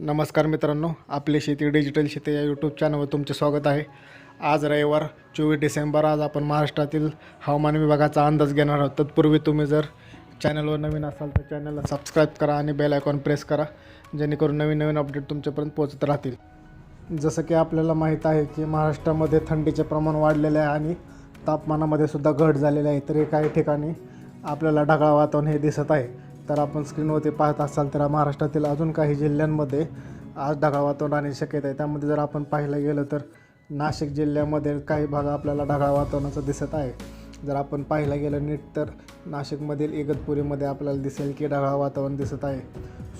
नमस्कार मित्रांनो आपली शेती डिजिटल शेती या यूट्यूब चॅनलवर तुमचे स्वागत आहे. आज रविवार चोवीस डिसेंबर आज आपण महाराष्ट्रातील हवामान विभागाचा अंदाज घेणार आहोत. तत्पूर्वी तुम्ही जर चॅनलवर नवीन असाल तर चॅनलला सबस्क्राईब करा आणि बेल आयकॉन प्रेस करा जेणेकरून नवीन नवीन अपडेट तुमच्यापर्यंत पोहोचत राहतील. जसं की आपल्याला माहीत आहे की महाराष्ट्रामध्ये थंडीचे प्रमाण वाढलेले आहे आणि तापमानामध्ये सुद्धा घट झालेली आहे. तरी काही ठिकाणी आपल्याला ढगाळ वातावरण हे दिसत आहे. तर आपण स्क्रीनवरती पाहत असाल तर महाराष्ट्रातील अजून काही जिल्ह्यांमध्ये आज ढगाळ वातावरण राहण्याची शक्यता आहे. त्यामध्ये जर आपण पाहायला गेलं तर नाशिक जिल्ह्यामध्ये काही भाग आपल्याला ढगाळ वातावरणाचा दिसत आहे. जर आपण पाहायला गेलं नीट तर नाशिकमधील इगतपुरीमध्ये आपल्याला दिसेल की ढगाळ वातावरण दिसत आहे.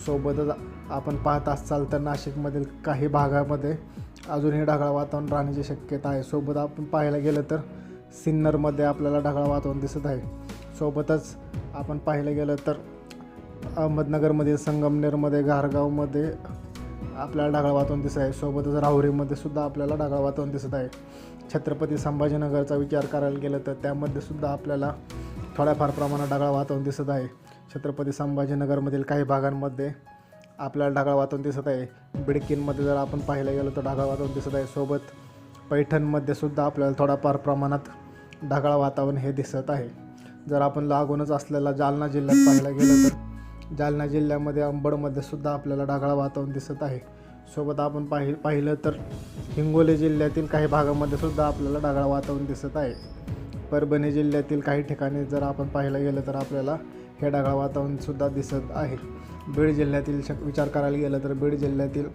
सोबतच आपण पाहत असाल तर नाशिकमधील काही भागामध्ये अजूनही ढगाळ वातावरण राहण्याची शक्यता आहे. सोबत आपण पाहायला गेलं तर सिन्नरमध्ये आपल्याला ढगाळ वातावरण दिसत आहे. सोबतच आपण पाहायला गेलं तर अहमदनगरमध्ये संगमनेरमध्ये घारगावमध्ये आपल्याला ढगाळ वातावरण दिसत आहे. सोबतच राहुरीमध्ये सुद्धा आपल्याला ढगाळ वातावरण दिसत आहे. छत्रपती संभाजीनगरचा विचार करायला गेलं तर त्यामध्ये सुद्धा आपल्याला थोड्याफार प्रमाणात ढगाळ वातावरण दिसत आहे. छत्रपती संभाजीनगरमधील काही भागांमध्ये आपल्याला ढगाळ वातावरण दिसत आहे. बिडकीनमध्ये जर आपण पाहायला गेलो तर ढगाळ वातावरण दिसत आहे. सोबत पैठणमध्ये सुद्धा आपल्याला थोड्याफार प्रमाणात ढगाळ वातावरण हे दिसत आहे. जर आपण लागूनच असलेला जालना जिल्ह्यात पाहायला गेलं तर जालना जिल्ह्यामध्ये अंबडमध्ये सुद्धा आपल्याला ढगाळ वातावरण दिसत आहे. सोबत आपण पाहि पाहिलं तर हिंगोली जिल्ह्यातील काही भागामध्ये सुद्धा आपल्याला ढगाळ वातावरण दिसत आहे. परभणी जिल्ह्यातील काही ठिकाणी जर आपण पाहायला गेलं तर आपल्याला हे ढगाळ वातावरणसुद्धा दिसत आहे. बीड जिल्ह्यातील शक विचार करायला गेलं तर बीड जिल्ह्यातील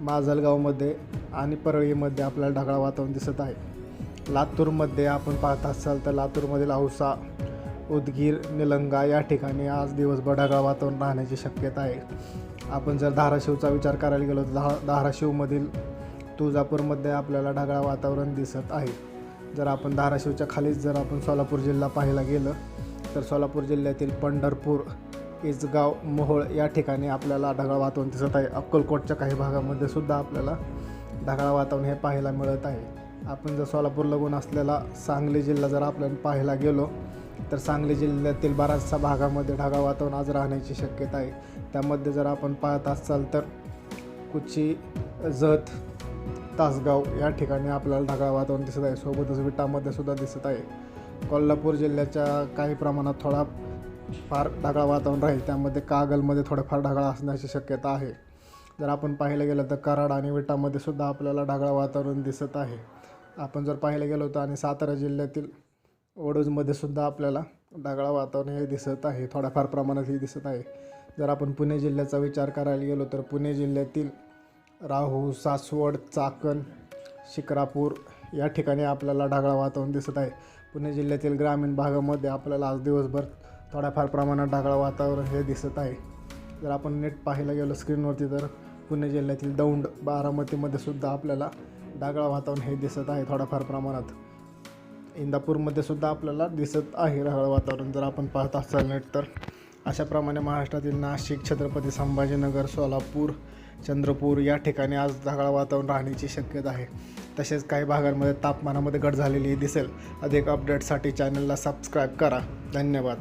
माजलगावमध्ये आणि परळीमध्ये आपल्याला ढगाळ वातावरण दिसत आहे. लातूरमध्ये आपण पाहत असाल तर लातूरमधील औसा उदगीर निलंगा या ठिकाणी आज दिवसभर ढगाळ वातावरण राहण्याची शक्यता आहे. आपण जर धाराशिवचा विचार करायला गेलो तर धा धाराशिवमधील तुळजापूरमध्ये आपल्याला ढगाळ वातावरण दिसत आहे. जर आपण धाराशिवच्या खालीच जर आपण सोलापूर जिल्हा पाहायला गेलं तर सोलापूर जिल्ह्यातील पंढरपूर इसगाव मोहोळ या ठिकाणी आपल्याला ढगाळ वातावरण दिसत आहे. अक्कलकोटच्या काही भागामध्ये सुद्धा आपल्याला ढगाळ वातावरण हे पाहायला मिळत आहे. आपण जर सोलापूर लागून असलेला सांगली जिल्हा जर आपल्याला पाहायला गेलो तर सांगली जिल्ह्यातील बऱ्याचशा भागामध्ये ढगाळ वातावरण आज राहण्याची शक्यता आहे. त्यामध्ये जर आपण पाहत असाल तर कुची जत तासगाव या ठिकाणी आपल्याला ढगाळ वातावरण दिसत आहे. सोबतच विटामध्ये सुद्धा दिसत आहे. कोल्हापूर जिल्ह्याच्या काही प्रमाणात थोडा फार ढगाळ वातावरण राहील. त्यामध्ये कागलमध्ये थोडंफार ढगाळ असण्याची शक्यता आहे. जर आपण पाहायला गेलं तर कराड आणि विटामध्ये सुद्धा आपल्याला ढगाळ वातावरण दिसत आहे. आपण जर पाहायला गेलो तर आणि सातारा जिल्ह्यातील ओडोजमध्ये सुद्धा आपल्याला ढगाळ वातावरण हे दिसत आहे. थोड्याफार प्रमाणात हे दिसत आहे. जर आपण पुणे जिल्ह्याचा विचार करायला गेलो तर पुणे जिल्ह्यातील राहू सासवड चाकण शिक्रापूर या ठिकाणी आपल्याला ढगाळ वातावरण दिसत आहे. पुणे जिल्ह्यातील ग्रामीण भागामध्ये आपल्याला आज दिवसभर थोड्याफार प्रमाणात ढगाळ वातावरण हे दिसत आहे. जर आपण नेट पाहायला गेलो स्क्रीनवरती तर पुणे जिल्ह्यातील दौंड बारामतीमध्ये सुद्धा आपल्याला ढगाळ वातावरण हे दिसत आहे थोड्याफार प्रमाणात. इंदापूरमध्ये सुद्धा आपल्याला दिसत आहे ढगाळ वातावरण. जर आपण पाहत असाल नेट तर. अशाप्रमाणे महाराष्ट्रातील नाशिक छत्रपती संभाजीनगर सोलापूर चंद्रपूर या ठिकाणी आज ढगाळ वातावरण राहण्याची शक्यता आहे. तसेच काही भागांमध्ये तापमानामध्ये घट झालेली दिसेल. अधिक अपडेटसाठी चॅनलला सबस्क्राईब करा. धन्यवाद.